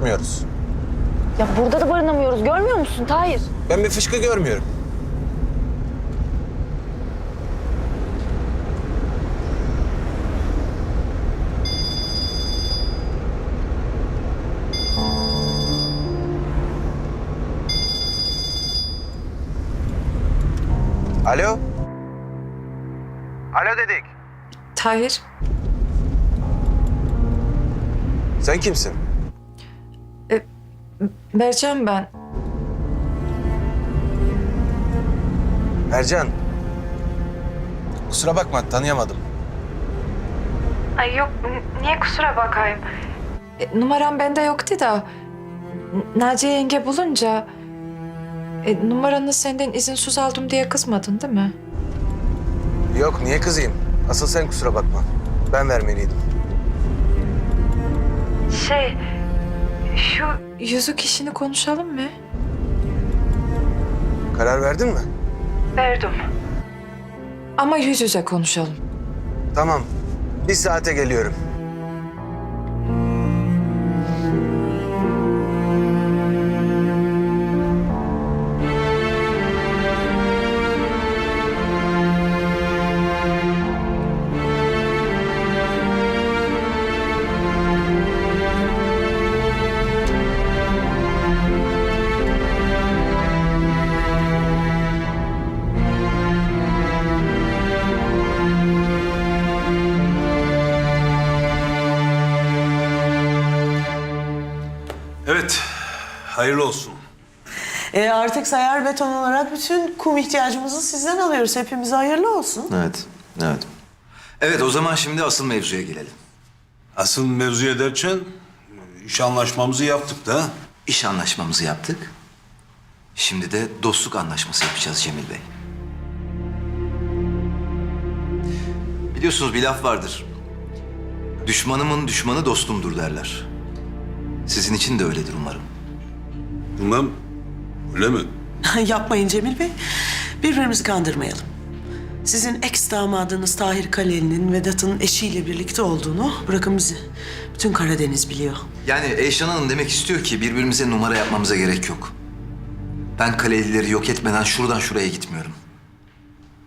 yapmıyoruz. Ya burada da barınamıyoruz görmüyor musun Tahir? Ben bir fışkı görmüyorum. Alo? Alo dedik. Tahir, Sen kimsin? Mercan ben. Ercan. Kusura bakma tanıyamadım. Ay yok, niye kusura bakayım? E, numaram bende yoktu da... N- Naciye yenge bulunca... E, numaranı senden izinsiz aldım diye kızmadın değil mi? Yok niye kızayım? Asıl sen kusura bakma. Ben vermeliydim. Şey, şu yüzük işini konuşalım mı? Karar verdin mi? Verdim. Ama yüz yüze konuşalım. Tamam. Bir saate geliyorum. Hayırlı olsun. E artık sayar beton olarak bütün kum ihtiyacımızı sizden alıyoruz. Hepimize hayırlı olsun. Evet, evet. Evet, o zaman şimdi asıl mevzuya gelelim. Asıl mevzuya derken iş anlaşmamızı yaptık da. İş anlaşmamızı yaptık. Şimdi de dostluk anlaşması yapacağız Cemil Bey. Biliyorsunuz bir laf vardır. Düşmanımın düşmanı dostumdur derler. Sizin için de öyledir umarım. Bilmem, öyle mi? Yapmayın Cemil Bey. Birbirimizi kandırmayalım. Sizin ex damadınız Tahir Kaleli'nin Vedat'ın eşiyle birlikte olduğunu bırakın bizi. Bütün Karadeniz biliyor. Yani Eyşan Hanım demek istiyor ki birbirimize numara yapmamıza gerek yok. Ben Kalelileri yok etmeden şuradan şuraya gitmiyorum.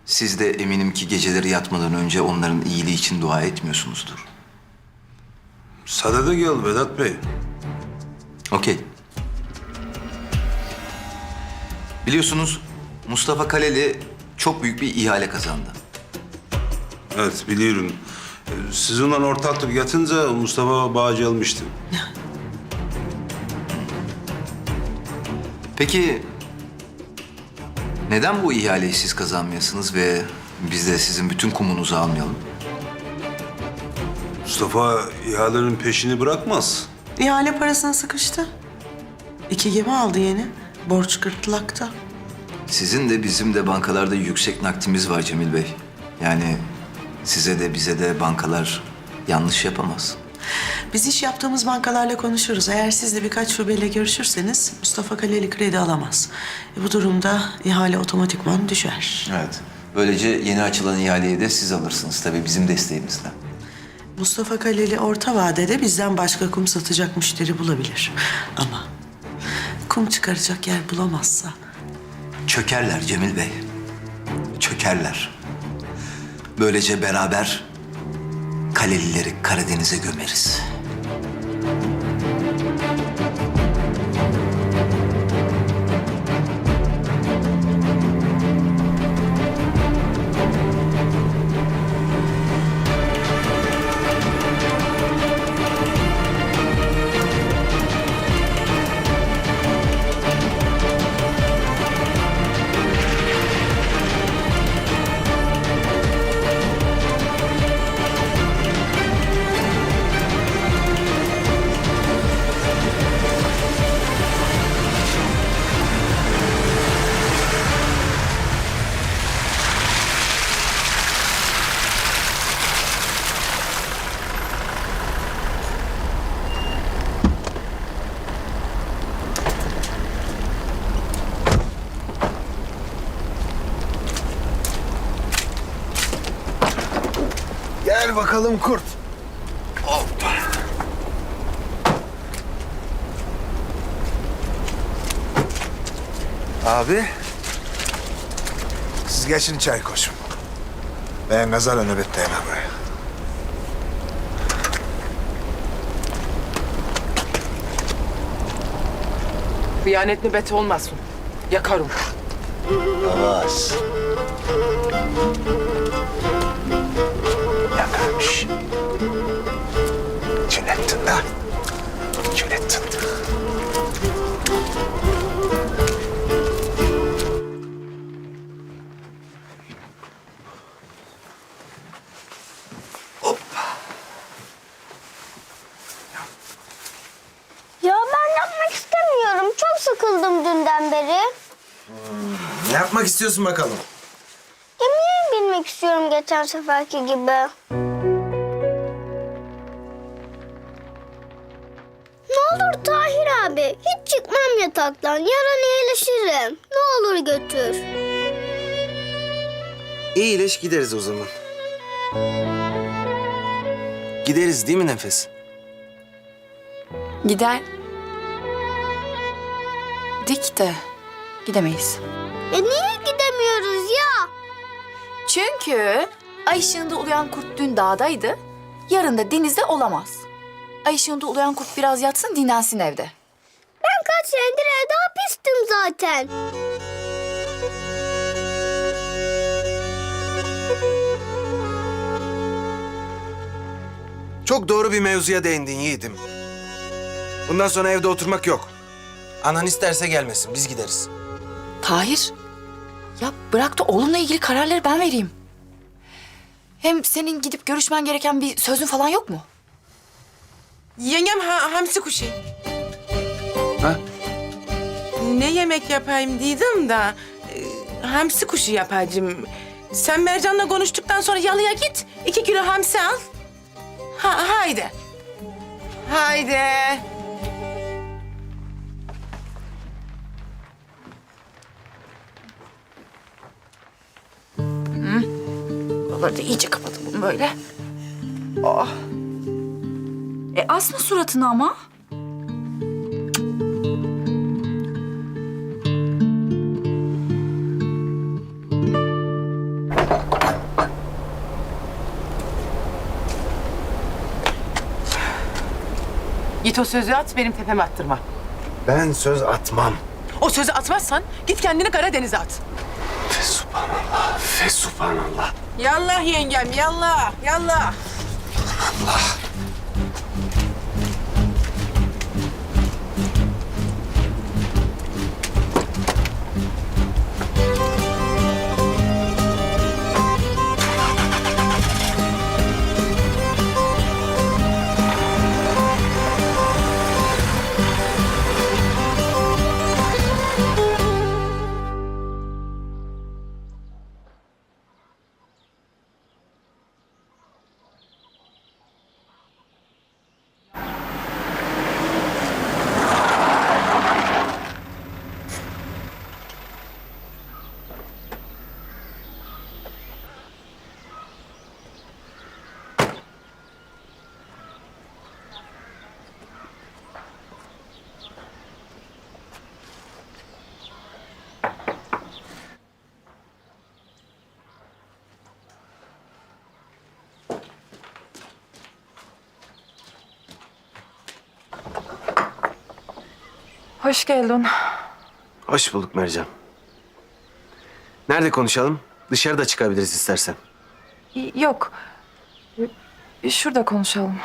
Siz de eminim ki geceleri yatmadan önce onların iyiliği için dua etmiyorsunuzdur. Sadede gel Vedat Bey. Okey. Biliyorsunuz Mustafa Kaleli çok büyük bir ihale kazandı. Evet, biliyorum. Ee, Sizinle ortaklık yatınca Mustafa Bağcı almıştı. Peki neden bu ihaleyi siz kazanmayasınız ve biz de sizin bütün kumunuzu almayalım? Mustafa ihalenin peşini bırakmaz. İhale parasını sıkıştı. İki gemi aldı yeni. Borç gırtlakta. Sizin de bizim de bankalarda yüksek nakdimiz var Cemil Bey. Yani size de bize de bankalar yanlış yapamaz. Biz iş yaptığımız bankalarla konuşuruz. Eğer siz de birkaç şubeyle görüşürseniz Mustafa Kaleli kredi alamaz. E, bu durumda ihale otomatikman düşer. Evet. Böylece yeni açılan ihaleyi de siz alırsınız tabii bizim desteğimizle. Mustafa Kaleli orta vadede bizden başka kum satacak müşteri bulabilir. Ama kum çıkaracak yer bulamazsa Çökerler Cemil Bey. Çökerler. Böylece beraber Kalelileri Karadeniz'e gömeriz. Aslan kurt. Hoppa. Abi. Siz geçin içeri koşun. Ben nazarla nöbetteyim buraya. Kıyanet nöbeti olmasın. Yakarım. Yavaş. Yapmak istiyorsun bakalım? Gemiye binmek istiyorum geçen seferki gibi. Ne olur Tahir abi. Hiç çıkmam yataktan. Yarın iyileşirim. Ne olur götür. İyileş gideriz o zaman. Gideriz değil mi Nefes? Gider. Dik de gidemeyiz. E niye gidemiyoruz ya? Çünkü ay ışığında uluyan kurt dün dağdaydı. Yarın da denizde olamaz. Ay ışığında uluyan kurt biraz yatsın dinlensin evde. Ben kaç senedir evde hapistim zaten. Çok doğru bir mevzuya değindin yiğidim. Bundan sonra evde oturmak yok. Anan isterse gelmesin, biz gideriz. Tahir. Ya bırak da oğlumla ilgili kararları ben vereyim. Hem senin gidip görüşmen gereken bir sözün falan yok mu? Yengem ha, hamsi kuşu. Ha? Ne yemek yapayım dedim da e, hamsi kuşu yapacağım. Sen Mercan'la konuştuktan sonra yalıya git. iki kilo hamsi al. Ha, haydi. Haydi. Buraları da iyice kapatalım böyle. Oh. E asma suratını ama. Git o sözü at benim tepeme attırma. Ben söz atmam. O sözü atmazsan git kendini Karadeniz'e at. Fesubhanallah, fesubhanallah. Yallah yengem yallah yallah. Hoş geldin. Hoş bulduk Mercan. Nerede konuşalım? Dışarıda çıkabiliriz istersen. Yok. Şurada konuşalım.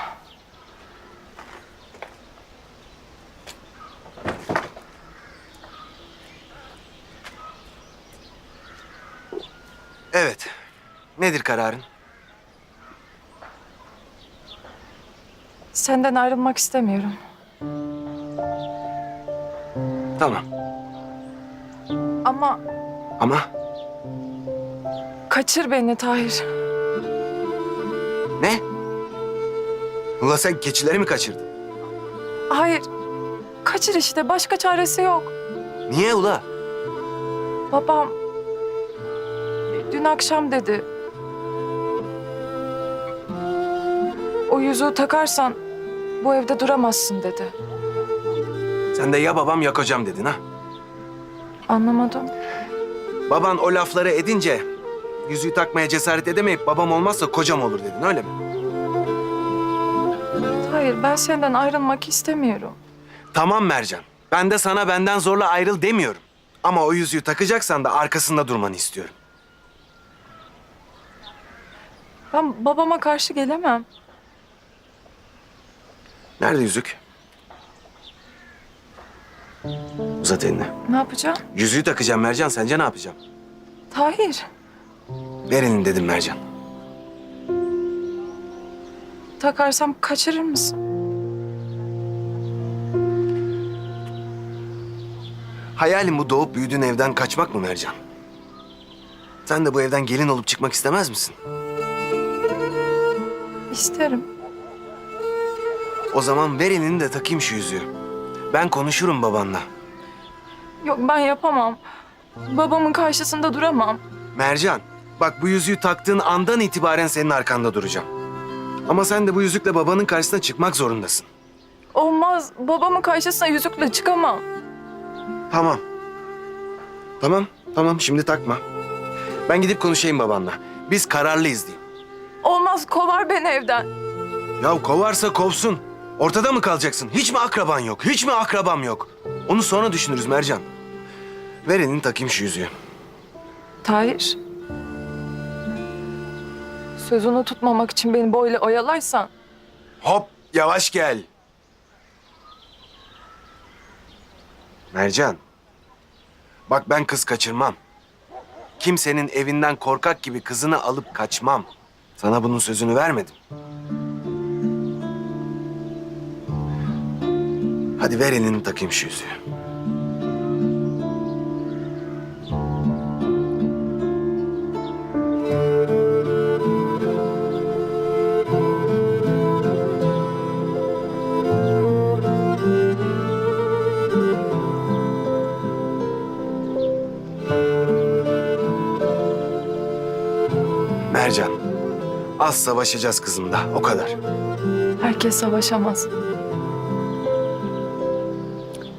Evet. Nedir kararın? Senden ayrılmak istemiyorum. Tamam. Ama Ama kaçır beni Tahir. ne? Ula sen keçileri mi kaçırdın? Hayır. Kaçır işte. Başka çaresi yok. Niye ula? Babam dün akşam dedi. O yüzüğü takarsan bu evde duramazsın dedi. Sen de ya babam ya kocam dedin ha? Anlamadım. Baban o lafları edince yüzüğü takmaya cesaret edemeyip babam olmazsa kocam olur dedin öyle mi? Hayır ben senden ayrılmak istemiyorum. Tamam Mercan. Ben de sana benden zorla ayrıl demiyorum. Ama o yüzüğü takacaksan da arkasında durmanı istiyorum. Ben babama karşı gelemem. Nerede yüzük? Uzat elini. Ne yapacağım? Yüzüğü takacağım Mercan. Sence ne yapacağım? Tahir, Ver elini dedim Mercan. takarsam kaçırır mısın? Hayalin bu doğup büyüdüğün evden kaçmak mı Mercan? Sen de bu evden gelin olup çıkmak istemez misin? İsterim. O zaman ver elini de takayım şu yüzüğü. Ben konuşurum babanla. Yok ben yapamam. Babamın karşısında duramam. Mercan, bak bu yüzüğü taktığın andan itibaren senin arkanda duracağım. Ama sen de bu yüzükle babanın karşısına çıkmak zorundasın. Olmaz. Babamın karşısına yüzükle çıkamam. Tamam. Tamam, tamam şimdi takma. Ben gidip konuşayım babanla. Biz kararlıyız diyeyim. Olmaz kovar beni evden. Ya kovarsa kovsun. Ortada mı kalacaksın? Hiç mi akraban yok? Hiç mi akrabam yok? Onu sonra düşünürüz Mercan. Ver elini takayım şu yüzüğü. Tahir. Sözünü tutmamak için beni böyle oyalarsan Hop yavaş gel. Mercan. Bak ben kız kaçırmam. Kimsenin evinden korkak gibi kızını alıp kaçmam. Sana bunun sözünü vermedim. Hadi ver elini takayım şu yüzüğü. Mercan. Az savaşacağız kızımla. O kadar. herkes savaşamaz.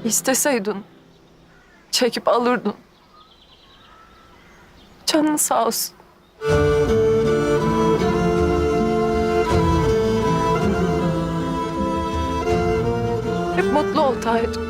İsteseydin çekip alırdın. Canın sağ olsun. Hep mutlu ol Tahir.